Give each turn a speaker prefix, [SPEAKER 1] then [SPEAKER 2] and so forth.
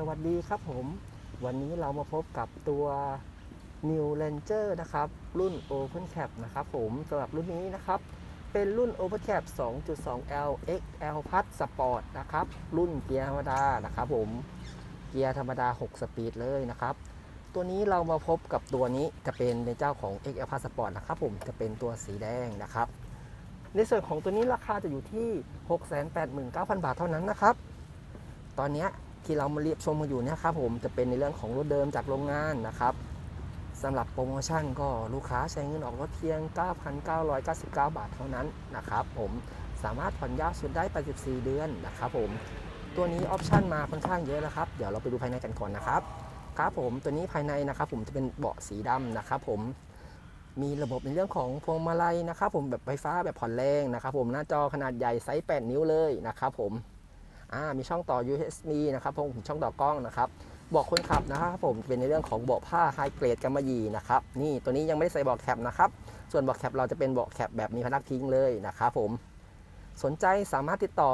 [SPEAKER 1] สวัสดีครับผม วันนี้เรามาพบกับตัว New Ranger นะครับ รุ่น Open Cap นะครับผมสำหรับรุ่นนี้นะครับ เป็นรุ่น Open Cap 2.2L XL Plus Sport นะครับ รุ่นเกียร์ธรรมดานะครับผม เกียร์ธรรมดา 6 สปีดเลยนะครับ ตัวนี้เรามาพบกับตัวนี้จะเป็นในเจ้าของ XL Plus Sport นะครับผมจะเป็นตัวสีแดงนะครับ ในส่วนของตัวนี้ราคาจะอยู่ที่ 689,000 บาทเท่านั้นนะครับ ตอนนี้ ที่เรามาเรียบชมมาอยู่เนี่ยครับผมจะเป็นในเรื่องของรถเดิมจากโรงงานนะครับสำหรับโปรโมชั่นก็ลูกค้าใช้เงินออกรถเพียง 9,999 บาทเท่านั้นนะครับผมสามารถผ่อนยาวสุดได้ 84 เดือนนะครับผมตัวนี้ออปชั่นมาค่อนข้างเยอะแล้วครับ เดี๋ยวเราไปดูภายในกันก่อนนะครับ ครับผมตัวนี้ภายในนะครับผมจะเป็นเบาะสีดำนะครับผมมีระบบในเรื่องของพวงมาลัยนะครับผมแบบไฟฟ้าแบบผ่อนแรงนะครับผมหน้าจอขนาดใหญ่ไซส์ 8 นิ้วเลยนะครับผม มีช่องต่อ USB นะครับผมช่องต่อกล้องนะครับบอกคนขับนะครับผมเป็นในเรื่องของเบาะผ้าไฮเกรดกำมะหยี่นะครับนี่ตัวนี้ยังไม่ได้ใส่เบาะแคปนะครับส่วนเบาะแคปเราจะเป็นเบาะแคปแบบมีพนักพิงเลยนะครับผมสนใจสามารถติดต่อ